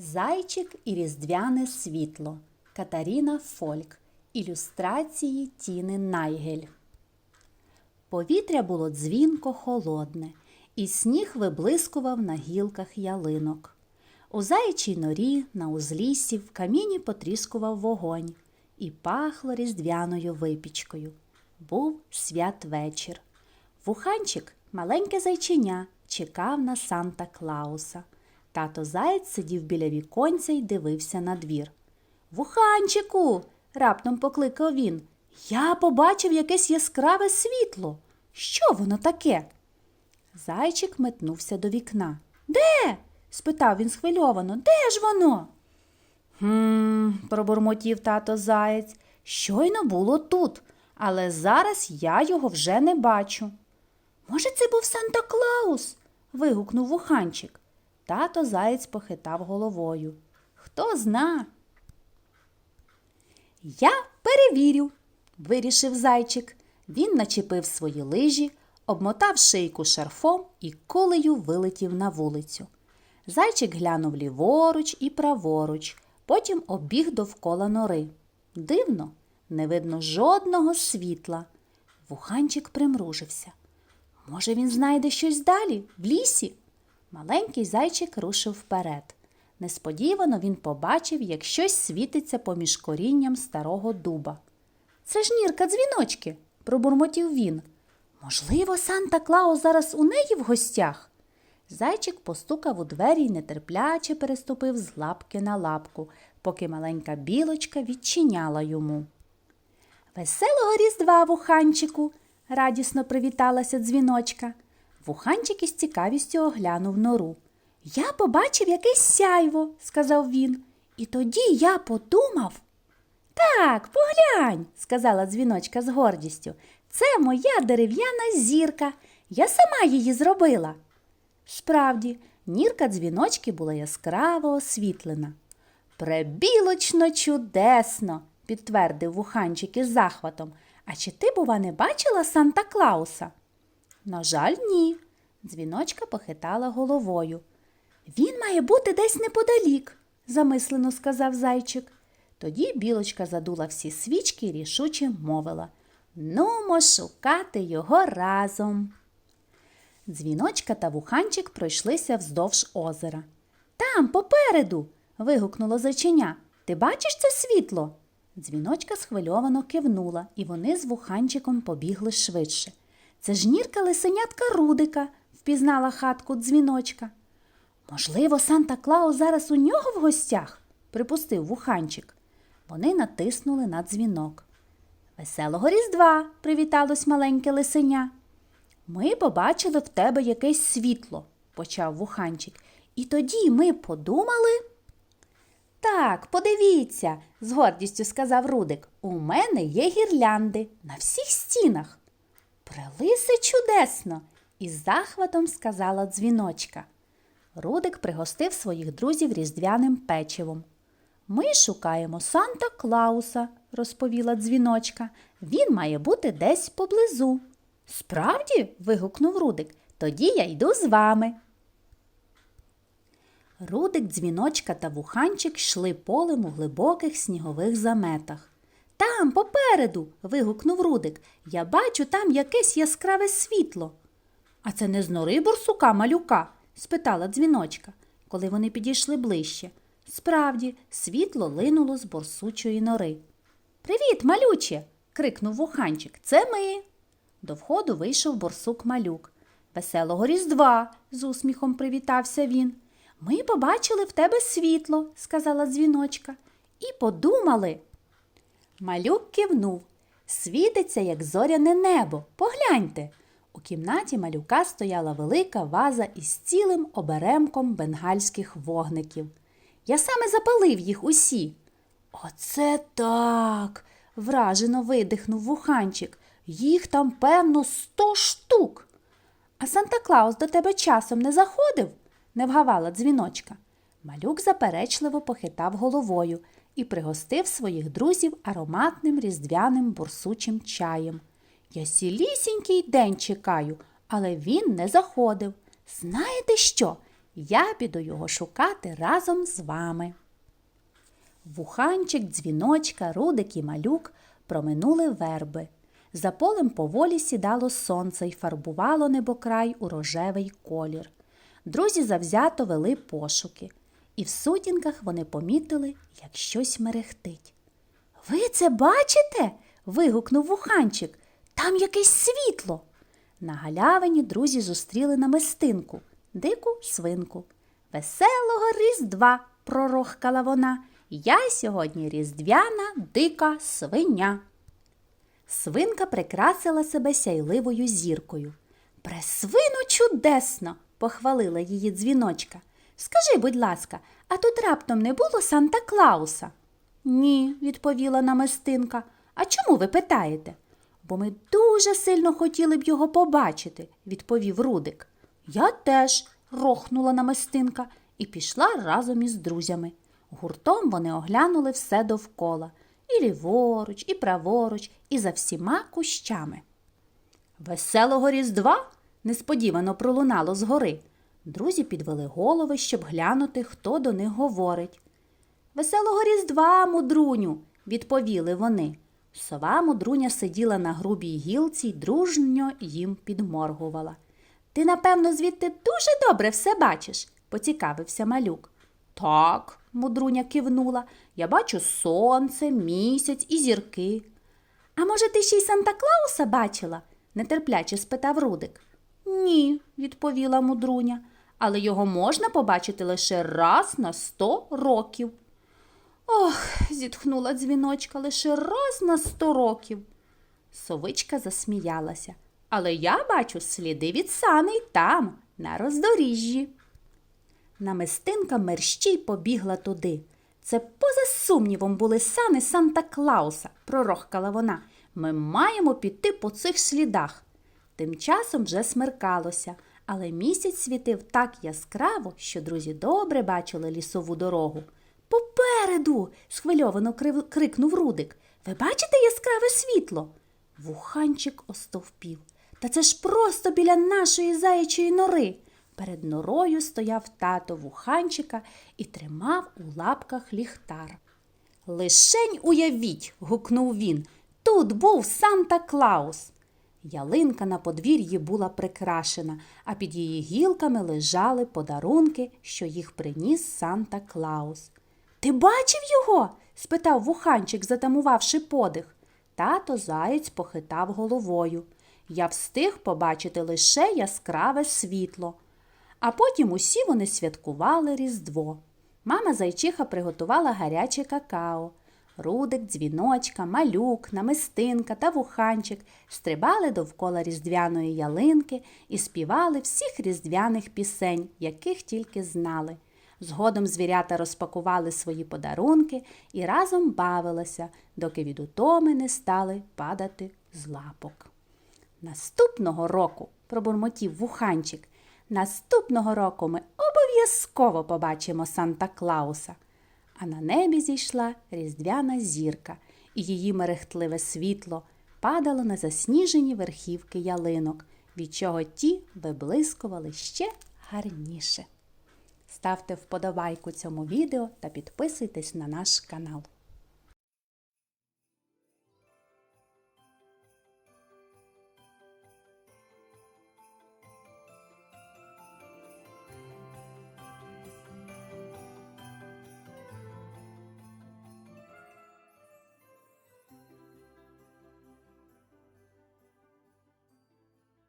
Зайчик і різдвяне світло. Катаріна Фольк. Ілюстрації Тіни Найгель. Повітря було дзвінко холодне, і сніг виблискував на гілках ялинок. У заячій норі на узліссі в каміні потріскував вогонь і пахло різдвяною випічкою. Був святвечір. Вуханчик, маленьке зайчиня, чекав на Санта Клауса. Тато заєць сидів біля віконця й дивився на двір. Вуханчику. раптом покликав він. Я побачив якесь яскраве світло. Що воно таке? Зайчик метнувся до вікна. Де? спитав він схвильовано. Де ж воно? Хм, пробурмотів тато заєць. Щойно було тут, але зараз я його вже не бачу. Може, це був Санта Клаус? вигукнув вуханчик. Тато заєць похитав головою. Хто зна? Я перевірю, вирішив зайчик. Він начепив свої лижі, обмотав шийку шарфом і кулею вилетів на вулицю. Зайчик глянув ліворуч і праворуч, потім обіг довкола нори. Дивно, не видно жодного світла. Вуханчик примружився. Може, він знайде щось далі, в лісі? Маленький зайчик рушив вперед. Несподівано він побачив, як щось світиться поміж корінням старого дуба. Це ж нірка дзвіночки, пробурмотів він. Можливо, Санта Клаус зараз у неї в гостях. Зайчик постукав у двері й нетерпляче переступив з лапки на лапку, поки маленька білочка відчиняла йому. Веселого різдва, вуханчику, радісно привіталася дзвіночка. Вуханчик із цікавістю оглянув нору. Я побачив якесь сяйво, сказав він, і тоді я подумав. Так, поглянь, сказала дзвіночка з гордістю. Це моя дерев'яна зірка. Я сама її зробила. Справді, нірка дзвіночки була яскраво освітлена. Пребілочно чудесно, підтвердив вуханчик із захватом. А чи ти, бува, не бачила Санта Клауса? На жаль, ні. Дзвіночка похитала головою. Він має бути десь неподалік, замислено сказав зайчик. Тоді білочка задула всі свічки і рішуче мовила Нумо шукати його разом. Дзвіночка та вуханчик пройшлися вздовж озера. Там, попереду. вигукнуло зайчиня. Ти бачиш це світло? Дзвіночка схвильовано кивнула, і вони з вуханчиком побігли швидше. Це ж нірка лисенятка Рудика, впізнала хатку дзвіночка. Можливо, Санта Клаус зараз у нього в гостях, припустив вуханчик. Вони натиснули на дзвінок. Веселого Різдва, привіталось маленьке лисеня. Ми побачили в тебе якесь світло, почав вуханчик. І тоді ми подумали. Так, подивіться, з гордістю сказав Рудик. У мене є гірлянди на всіх стінах. Прилисе чудесно, із захватом сказала дзвіночка. Рудик пригостив своїх друзів різдвяним печивом. Ми шукаємо Санта Клауса, розповіла дзвіночка. Він має бути десь поблизу. Справді? вигукнув Рудик. Тоді я йду з вами. Рудик, дзвіночка та вуханчик йшли полем у глибоких снігових заметах. Там, попереду. вигукнув Рудик. Я бачу там якесь яскраве світло. А це не з нори бурсука малюка? спитала дзвіночка, коли вони підійшли ближче. Справді, світло линуло з борсучої нори. Привіт, малюче. крикнув вуханчик. Це ми. До входу вийшов борсук малюк. Веселого Різдва, з усміхом привітався він. Ми побачили в тебе світло, сказала дзвіночка, і подумали. Малюк кивнув. Світиться, як зоряне небо. Погляньте. У кімнаті малюка стояла велика ваза із цілим оберемком бенгальських вогників. Я саме запалив їх усі. Оце так. вражено видихнув вуханчик. Їх там, певно, сто штук. А Санта Клаус до тебе часом не заходив? не вгавала дзвіночка. Малюк заперечливо похитав головою і пригостив своїх друзів ароматним різдвяним бурсучим чаєм. Я сілісінький день чекаю, але він не заходив. Знаєте що? Я піду його шукати разом з вами. Вуханчик, дзвіночка, рудик і малюк проминули верби. За полем поволі сідало сонце й фарбувало небокрай у рожевий колір. Друзі завзято вели пошуки, і в сутінках вони помітили, як щось мерехтить. Ви це бачите? вигукнув вуханчик. Там якесь світло. На галявині друзі зустріли намистинку, дику свинку. Веселого Різдва, пророхкала вона. Я сьогодні різдвяна дика свиня. Свинка прикрасила себе сяйливою зіркою. Пресвину чудесно, похвалила її дзвіночка. Скажи, будь ласка, а тут раптом не було Санта Клауса? Ні, відповіла намистинка. А чому ви питаєте? Бо ми дуже сильно хотіли б його побачити, відповів Рудик. Я теж, рохнула намистинка і пішла разом із друзями. Гуртом вони оглянули все довкола і ліворуч, і праворуч, і за всіма кущами. Веселого Різдва несподівано пролунало згори. Друзі підвели голови, щоб глянути, хто до них говорить. Веселого Різдва, мудруню, відповіли вони. Сова мудруня сиділа на грубій гілці й дружньо їм підморгувала. Ти, напевно, звідти дуже добре все бачиш, поцікавився малюк. Так, мудруня кивнула, я бачу сонце, місяць і зірки. А може, ти ще й Санта Клауса бачила? нетерпляче спитав Рудик. Ні, відповіла мудруня, але його можна побачити лише раз на сто років. Ох, зітхнула дзвіночка лише раз на сто років. Совичка засміялася. Але я бачу сліди від саней там, на роздоріжжі. Намистинка мерщій побігла туди. Це поза сумнівом були сани Санта Клауса, пророхкала вона. Ми маємо піти по цих слідах. Тим часом вже смеркалося, але місяць світив так яскраво, що друзі добре бачили лісову дорогу. Попереду. схвильовано крикнув Рудик. Ви бачите яскраве світло? Вуханчик остовпів. Та це ж просто біля нашої заячої нори. Перед норою стояв тато вуханчика і тримав у лапках ліхтар. Лишень уявіть, гукнув він. Тут був Санта Клаус. Ялинка на подвір'ї була прикрашена, а під її гілками лежали подарунки, що їх приніс Санта Клаус. Ти бачив його? спитав вуханчик, затамувавши подих. Тато заєць похитав головою. Я встиг побачити лише яскраве світло. А потім усі вони святкували Різдво. Мама зайчиха приготувала гаряче какао. Рудик, дзвіночка, малюк, намистинка та вуханчик стрибали довкола різдвяної ялинки і співали всіх різдвяних пісень, яких тільки знали. Згодом звірята розпакували свої подарунки і разом бавилися, доки від утоми не стали падати з лапок. Наступного року, пробурмотів вуханчик, наступного року ми обов'язково побачимо Санта Клауса. А на небі зійшла різдвяна зірка, і її мерехтливе світло падало на засніжені верхівки ялинок, від чого ті виблискували ще гарніше. Ставте вподобайку цьому відео та підписуйтесь на наш канал.